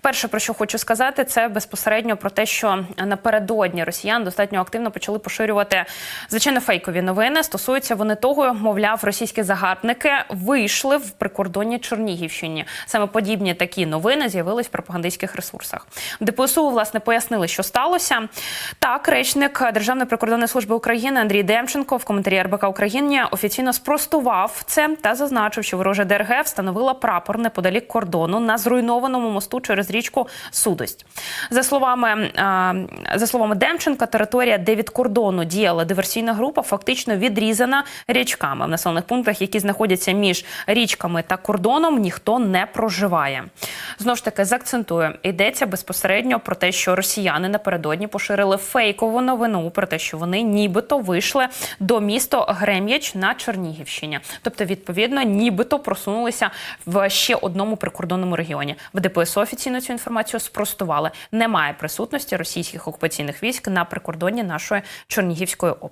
Перше, про що хочу сказати, це безпосередньо про те, що напередодні росіян достатньо активно почали поширювати звичайно фейкові новини. Стосуються вони того, мовляв, російські загарбники вийшли в прикордонні Чернігівщині. Саме подібні такі новини з'явились в пропагандистських ресурсах. ДПСУ власне пояснили, що сталося. Так, речник Державної прикордонної служби України Андрій Демченко в коментарі РБК Україні офіційно спростував це та зазначив, що ворожа ДРГ встановила прапор неподалік кордону на зруйнованому мосту через річку Судость. За словами за словами Демченка, територія, де від кордону діяла диверсійна група, фактично відрізана річками. В населених пунктах, які знаходяться між річками та кордоном, ніхто не проживає. Знову ж таки, заакцентую, йдеться безпосередньо про те, що росіяни напередодні поширили фейкову новину про те, що вони нібито вийшли до міста Грем'яч на Чернігівщині. Тобто, відповідно, нібито просунулися в ще одному прикордонному регіоні. В ДПСО офіційно цю інформацію спростували. Немає присутності російських окупаційних військ на прикордонні нашої Чернігівської області.